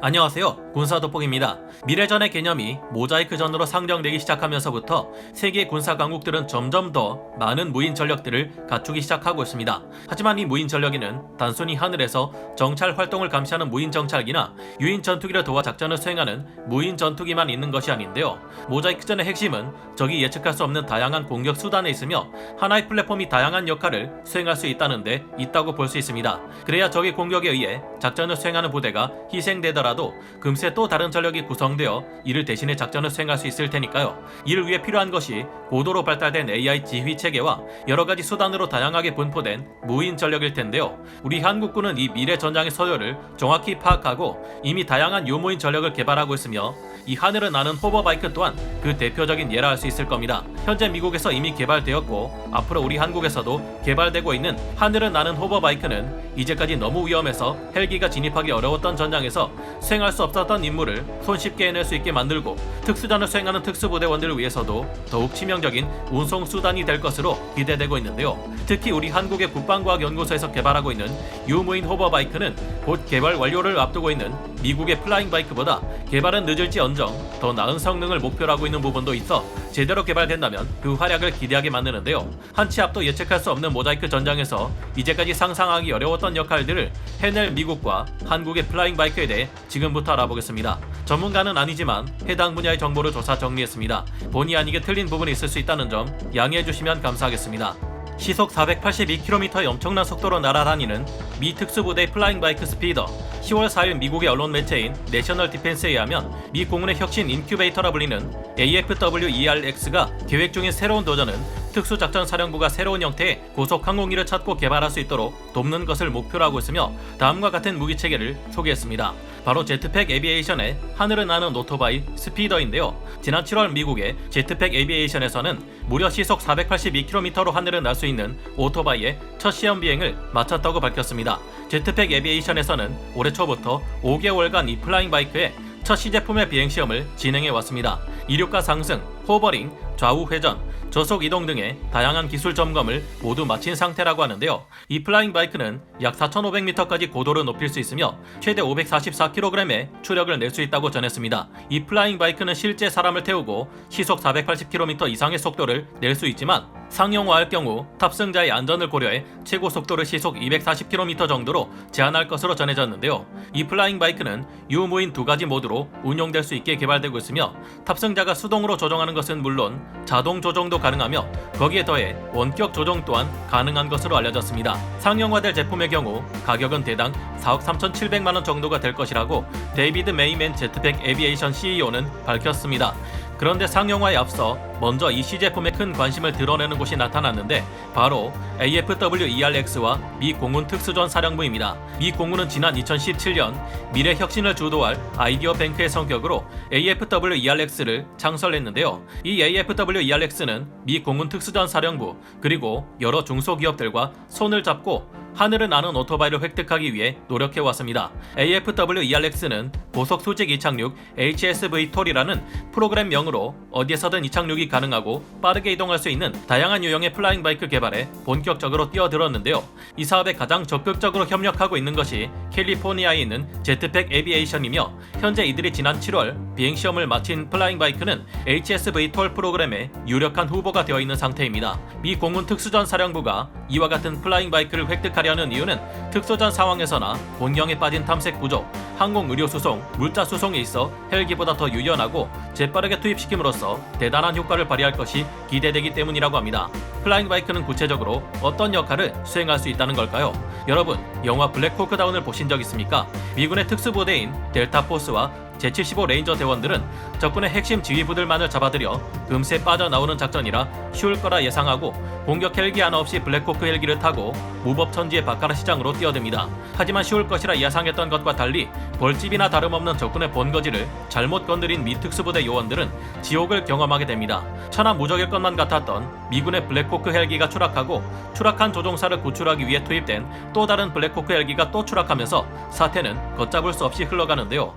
안녕하세요. 군사 돋보기입니다. 미래전의 개념이 모자이크 전으로 상정되기 시작하면서부터 세계 군사 강국들은 점점 더 많은 무인 전력들을 갖추기 시작하고 있습니다. 하지만 이 무인 전력에는 단순히 하늘에서 정찰 활동을 감시하는 무인 정찰기나 유인 전투기를 도와 작전을 수행하는 무인 전투기만 있는 것이 아닌데요. 모자이크 전의 핵심은 적이 예측할 수 없는 다양한 공격 수단에 있으며 하나의 플랫폼이 다양한 역할을 수행할 수 있다는데 있다고 볼 수 있습니다. 그래야 적의 공격에 의해 작전을 수행하는 부대가 희생되 더라도 금세 또 다른 전력이 구성되어 이를 대신해 작전을 수행할 수 있을 테니까요. 이를 위해 필요한 것이 고도로 발달된 AI 지휘 체계와 여러 가지 수단으로 다양하게 분포된 무인 전력일 텐데요. 우리 한국군은 이 미래 전장의 서열을 정확히 파악하고 이미 다양한 유무인 전력을 개발하고 있으며 이 하늘을 나는 호버바이크 또한 그 대표적인 예라 할 수 있을 겁니다. 현재 미국에서 이미 개발되었고 앞으로 우리 한국에서도 개발되고 있는 하늘을 나는 호버바이크는 이제까지 너무 위험해서 헬기가 진입하기 어려웠던 전장에서 수행할 수 없었던 임무를 손쉽게 해낼 수 있게 만들고 특수전을 수행하는 특수부대 원들을 위해서도 더욱 치명적인 운송 수단이 될 것으로 기대되고 있는데요. 특히 우리 한국의 국방과학연구소에서 개발하고 있는 유무인 호버바이크는 곧 개발 완료를 앞두고 있는 미국의 플라잉 바이크보다 개발은 늦을지언정 더 나은 성능을 목표로 하고 있는 부분도 있어 제대로 개발된다면 그 활약을 기대하게 만드는데요. 한치 앞도 예측할 수 없는 모자이크 전장에서 이제까지 상상하기 어려웠던 역할들을 해낼 미국과 한국의 플라잉 바이크에 대해 지금부터 알아보겠습니다. 전문가는 아니지만 해당 분야의 정보를 조사 정리했습니다. 본의 아니게 틀린 부분이 있을 수 있다는 점 양해해 주시면 감사하겠습니다. 시속 482km의 엄청난 속도로 날아다니는 미 특수부대 플라잉 바이크 스피더. 10월 4일 미국의 언론 매체인 내셔널 디펜스에 의하면 미 공군의 혁신 인큐베이터라 불리는 AFWERX가 계획 중인 새로운 도전은 특수작전 사령부가 새로운 형태의 고속 항공기를 찾고 개발할 수 있도록 돕는 것을 목표로 하고 있으며 다음과 같은 무기 체계를 소개했습니다. 바로 제트팩 에비에이션의 하늘을 나는 오토바이 스피더인데요. 지난 7월 미국의 제트팩 에비에이션에서는 무려 시속 482km로 하늘을 날 수 있는 오토바이의 첫 시험 비행을 마쳤다고 밝혔습니다. 제트팩 에비에이션에서는 올해 초부터 5개월간 이 플라잉 바이크의 첫 시제품의 비행 시험을 진행해 왔습니다. 이륙가 상승, 호버링, 좌우 회전, 저속 이동 등의 다양한 기술 점검을 모두 마친 상태라고 하는데요. 이 플라잉 바이크는 약 4,500m까지 고도를 높일 수 있으며 최대 544kg의 추력을 낼 수 있다고 전했습니다. 이 플라잉 바이크는 실제 사람을 태우고 시속 480km 이상의 속도를 낼 수 있지만 상용화할 경우 탑승자의 안전을 고려해 최고 속도를 시속 240km 정도로 제한할 것으로 전해졌는데요. 이 플라잉 바이크는 유무인 두 가지 모드로 운용될 수 있게 개발되고 있으며 탑승자가 수동으로 조정하는 것은 물론 자동 조정도 가능하며 거기에 더해 원격 조정 또한 가능한 것으로 알려졌습니다. 상용화될 제품의 경우 가격은 대당 4억 3,700만 원 정도가 될 것이라고 데이비드 메이맨 제트팩 에비에이션 CEO는 밝혔습니다. 그런데 상용화에 앞서 먼저 이 시제품에 큰 관심을 드러내는 곳이 나타났는데 바로 AFWERX와 미 공군 특수전 사령부입니다. 미 공군은 지난 2017년 미래 혁신을 주도할 아이디어 뱅크의 성격으로 AFWERX를 창설했는데요. 이 AFWERX는 미 공군 특수전 사령부 그리고 여러 중소기업들과 손을 잡고 하늘을 나는 오토바이를 획득하기 위해 노력해 왔습니다. AFWERX는 고속 수직 이착륙 HSV 톨이라는 프로그램명으로 어디에서든 이착륙이 가능하고 빠르게 이동할 수 있는 다양한 유형의 플라잉 바이크 개발에 본격적으로 뛰어들었는데요. 이 사업에 가장 적극적으로 협력하고 있는 것이 캘리포니아에 있는 제트팩 에비에이션이며 현재 이들이 지난 7월 비행 시험을 마친 플라잉 바이크는 HSV 톨 프로그램의 유력한 후보가 되어 있는 상태입니다. 미 공군 특수전 사령부가 이와 같은 플라잉 바이크를 획득하려는 이유는 특수전 상황에서나 본경에 빠진 탐색 구조, 항공 의료 수송, 물자 수송에 있어 헬기보다 더 유연하고 재빠르게 투입시킴으로써 대단한 효과를 발휘할 것이 기대되기 때문이라고 합니다. 플라잉 바이크는 구체적으로 어떤 역할을 수행할 수 있다는 걸까요? 여러분, 영화 블랙호크 다운을 보신 적 있습니까? 미군의 특수부대인 델타 포스와 제75 레인저 대원들은 적군의 핵심 지휘부들만을 잡아들여 금세 빠져나오는 작전이라 쉬울 거라 예상하고 공격 헬기 하나 없이 블랙호크 헬기를 타고 무법 천지의 바카라 시장으로 뛰어듭니다. 하지만 쉬울 것이라 예상했던 것과 달리 벌집이나 다름없는 적군의 본거지를 잘못 건드린 미 특수부대 요원들은 지옥을 경험하게 됩니다. 천하 무적일 것만 같았던 미군의 블랙호크 헬기가 추락하고 추락한 조종사를 구출하기 위해 투입된 또 다른 블랙호크 헬기가 또 추락하면서 사태는 걷잡을 수 없이 흘러가는데요.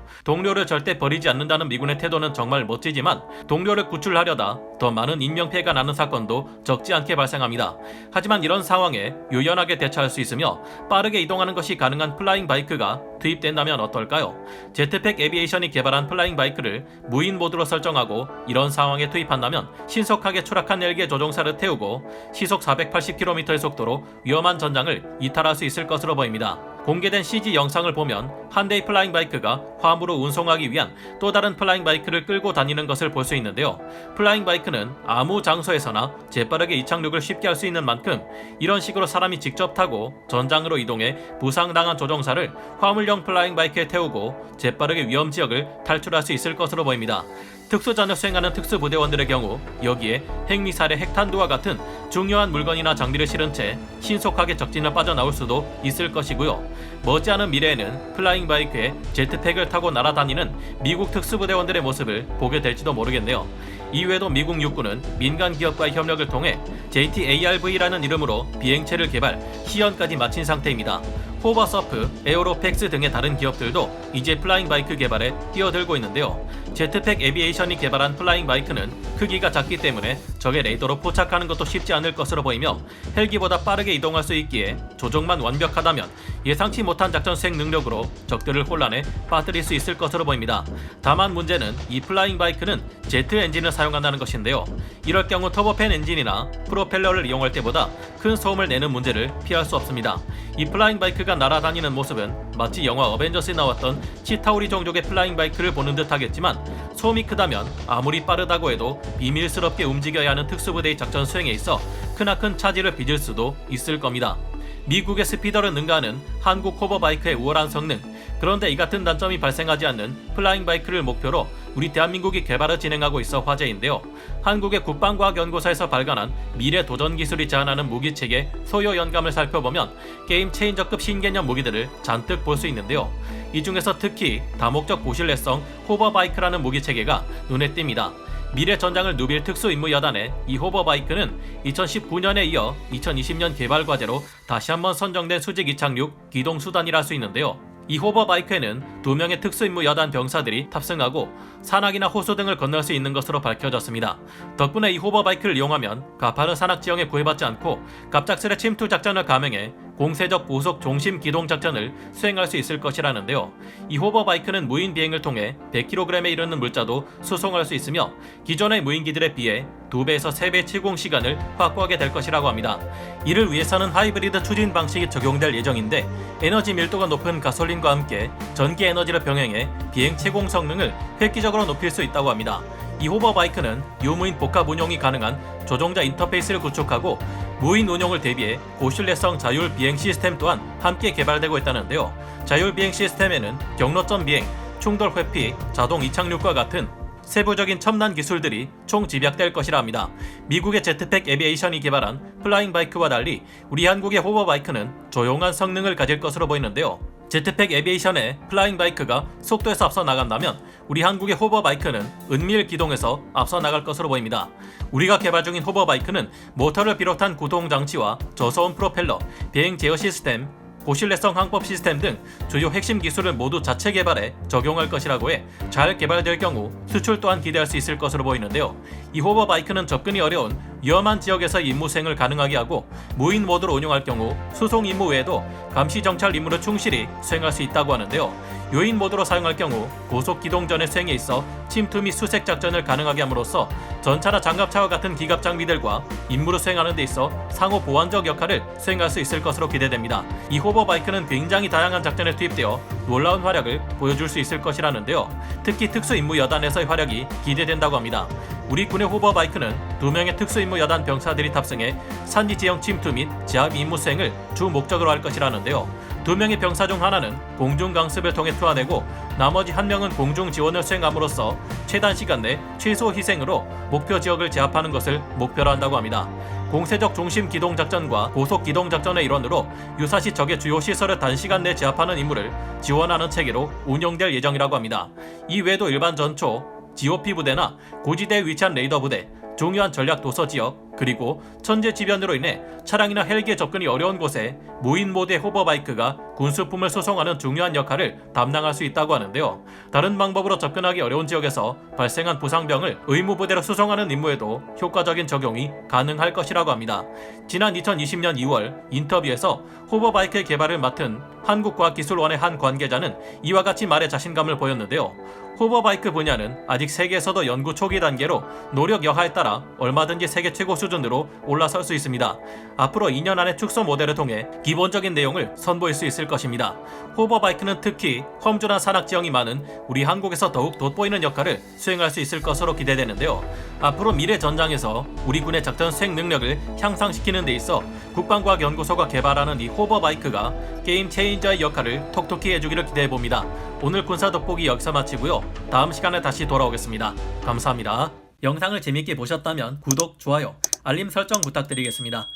동료를 절대 버리지 않는다는 미군의 태도는 정말 멋지지만 동료를 구출하려다 더 많은 인명피해가 나는 사건도 적지 않게 발생합니다. 하지만 이런 상황에 유연하게 대처할 수 있으며 빠르게 이동하는 것이 가능한 플라잉 바이크가 투입된다면 어떨까요? 제트팩 에비에이션이 개발한 플라잉 바이크를 무인 모드로 설정하고 이런 상황에 투입한다면 신속하게 추락한 헬기 조종사를 태우고 시속 480km의 속도로 위험한 전장을 이탈할 수 있을 것으로 보입니다. 공개된 CG 영상을 보면 한 대의 플라잉 바이크가 화물을 운송하기 위한 또 다른 플라잉 바이크를 끌고 다니는 것을 볼 수 있는데요. 플라잉 바이크는 아무 장소에서나 재빠르게 이착륙을 쉽게 할 수 있는 만큼 이런 식으로 사람이 직접 타고 전장으로 이동해 부상당한 조종사를 화물용 플라잉 바이크에 태우고 재빠르게 위험 지역을 탈출할 수 있을 것으로 보입니다. 특수전을 수행하는 특수부대원들의 경우 여기에 핵미사일의 핵탄두와 같은 중요한 물건이나 장비를 실은 채 신속하게 적진을 빠져나올 수도 있을 것이고요. 머지않은 미래에는 플라잉 바이크에 제트팩을 타고 날아다니는 미국 특수부대원들의 모습을 보게 될지도 모르겠네요. 이외에도 미국 육군은 민간 기업과의 협력을 통해 JTARV라는 이름으로 비행체를 개발, 시연까지 마친 상태입니다. 호버서프, 에어로팩스 등의 다른 기업들도 이제 플라잉 바이크 개발에 뛰어들고 있는데요. 제트팩 에비에이션이 개발한 플라잉 바이크는 크기가 작기 때문에 적의 레이더로 포착하는 것도 쉽지 않을 것으로 보이며 헬기보다 빠르게 이동할 수 있기에 조종만 완벽하다면 예상치 못한 작전 수행 능력으로 적들을 혼란에 빠뜨릴 수 있을 것으로 보입니다. 다만 문제는 이 플라잉 바이크는 제트 엔진을 사용한다는 것인데요. 이럴 경우 터보팬 엔진이나 프로펠러를 이용할 때보다 큰 소음을 내는 문제를 피할 수 없습니다. 이 플라잉 바이크가 날아다니는 모습은 마치 영화 어벤져스에 나왔던 치타우리 종족의 플라잉 바이크를 보는 듯 하겠지만 소음이 크다면 아무리 빠르다고 해도 비밀스럽게 움직여야 하는 특수부대의 작전 수행에 있어 크나큰 차질을 빚을 수도 있을 겁니다. 미국의 스피더를 능가하는 한국 호버바이크의 우월한 성능, 그런데 이 같은 단점이 발생하지 않는 플라잉 바이크를 목표로 우리 대한민국이 개발을 진행하고 있어 화제인데요. 한국의 국방과학연구소에서 발간한 미래 도전 기술이 제안하는 무기체계 소요 연감을 살펴보면 게임 체인저급 신개념 무기들을 잔뜩 볼 수 있는데요. 이 중에서 특히 다목적 고실내성 호버바이크라는 무기 체계가 눈에 띕니다. 미래 전장을 누빌 특수 임무 여단의 이 호버바이크는 2019년에 이어 2020년 개발 과제로 다시 한번 선정된 수직 이착륙 기동 수단이라 할 수 있는데요. 이 호버바이크에는 두 명의 특수임무 여단 병사들이 탑승하고 산악이나 호수 등을 건널 수 있는 것으로 밝혀졌습니다. 덕분에 이 호버바이크를 이용하면 가파른 산악 지형에 구애받지 않고 갑작스레 침투 작전을 감행해 공세적 고속 중심 기동 작전을 수행할 수 있을 것이라는데요. 이 호버바이크는 무인 비행을 통해 100kg에 이르는 물자도 수송할 수 있으며 기존의 무인기들에 비해 2배에서 3배 채공 시간을 확보하게 될 것이라고 합니다. 이를 위해서는 하이브리드 추진 방식이 적용될 예정인데 에너지 밀도가 높은 가솔린과 함께 전기 에너지를 병행해 비행 채공 성능을 획기적으로 높일 수 있다고 합니다. 이 호버바이크는 유무인 복합 운용이 가능한 조종자 인터페이스를 구축하고 무인 운용을 대비해 고신뢰성 자율 비행 시스템 또한 함께 개발되고 있다는데요. 자율 비행 시스템에는 경로점 비행, 충돌 회피, 자동 이착륙과 같은 세부적인 첨단 기술들이 총 집약될 것이라 합니다. 미국의 제트팩 에비에이션이 개발한 플라잉 바이크와 달리 우리 한국의 호버바이크는 조용한 성능을 가질 것으로 보이는데요. 제트팩 에비에이션의 플라잉 바이크가 속도에서 앞서 나간다면 우리 한국의 호버 바이크는 은밀 기동에서 앞서 나갈 것으로 보입니다. 우리가 개발 중인 호버 바이크는 모터를 비롯한 구동 장치와 저소음 프로펠러, 비행 제어 시스템, 고신뢰성 항법 시스템 등 주요 핵심 기술을 모두 자체 개발해 적용할 것이라고 해 잘 개발될 경우 수출 또한 기대할 수 있을 것으로 보이는데요. 이 호버 바이크는 접근이 어려운 위험한 지역에서 임무 수행을 가능하게 하고 무인 모드로 운용할 경우 수송 임무 외에도 감시 정찰 임무를 충실히 수행할 수 있다고 하는데요. 요인 모드로 사용할 경우 고속 기동 전의 수행에 있어 침투 및 수색 작전을 가능하게 함으로써 전차나 장갑차와 같은 기갑 장비들과 임무를 수행하는 데 있어 상호 보완적 역할을 수행할 수 있을 것으로 기대됩니다. 이 호버 바이크는 굉장히 다양한 작전에 투입되어 놀라운 활약을 보여줄 수 있을 것이라는데요. 특히 특수 임무 여단에서의 활약이 기대된다고 합니다. 우리 군의 호버 바이크는 두 명의 특수 임무 여단 병사들이 탑승해 산지 지형 침투 및 제압 임무 수행을 주 목적으로 할 것이라는데요. 두 명의 병사 중 하나는 공중 강습을 통해 투하내고 나머지 한 명은 공중 지원을 수행함으로써 최단 시간 내 최소 희생으로 목표 지역을 제압하는 것을 목표로 한다고 합니다. 공세적 중심 기동 작전과 고속 기동 작전의 일원으로 유사시 적의 주요 시설을 단시간 내 제압하는 임무를 지원하는 체계로 운영될 예정이라고 합니다. 이 외에도 일반 전초, GOP 부대나 고지대에 위치한 레이더 부대, 중요한 전략 도서 지역, 그리고 천재지변으로 인해 차량이나 헬기에 접근이 어려운 곳에 무인 모드의 호버바이크가 군수품을 수송하는 중요한 역할을 담당할 수 있다고 하는데요. 다른 방법으로 접근하기 어려운 지역에서 발생한 부상병을 의무부대로 수송하는 임무에도 효과적인 적용이 가능할 것이라고 합니다. 지난 2020년 2월 인터뷰에서 호버바이크의 개발을 맡은 한국과학기술원의 한 관계자는 이와 같이 말에 자신감을 보였는데요. 호버바이크 분야는 아직 세계에서도 연구 초기 단계로 노력 여하에 따라 얼마든지 세계 최고 수준으로 올라설 수 있습니다. 앞으로 2년 안에 축소 모델을 통해 기본적인 내용을 선보일 수 있을 것입니다. 호버바이크는 특히 험준한 산악 지형이 많은 우리 한국에서 더욱 돋보이는 역할을 수행할 수 있을 것으로 기대되는데요. 앞으로 미래 전장에서 우리 군의 작전 수행 능력을 향상시키는 데 있어 국방과학연구소가 개발하는 이 호버바이크가 게임 체인저의 역할을 톡톡히 해주기를 기대해 봅니다. 오늘 군사 돋보기 여기서 마치고요. 다음 시간에 다시 돌아오겠습니다. 감사합니다. 영상을 재밌게 보셨다면 구독, 좋아요, 알림 설정 부탁드리겠습니다.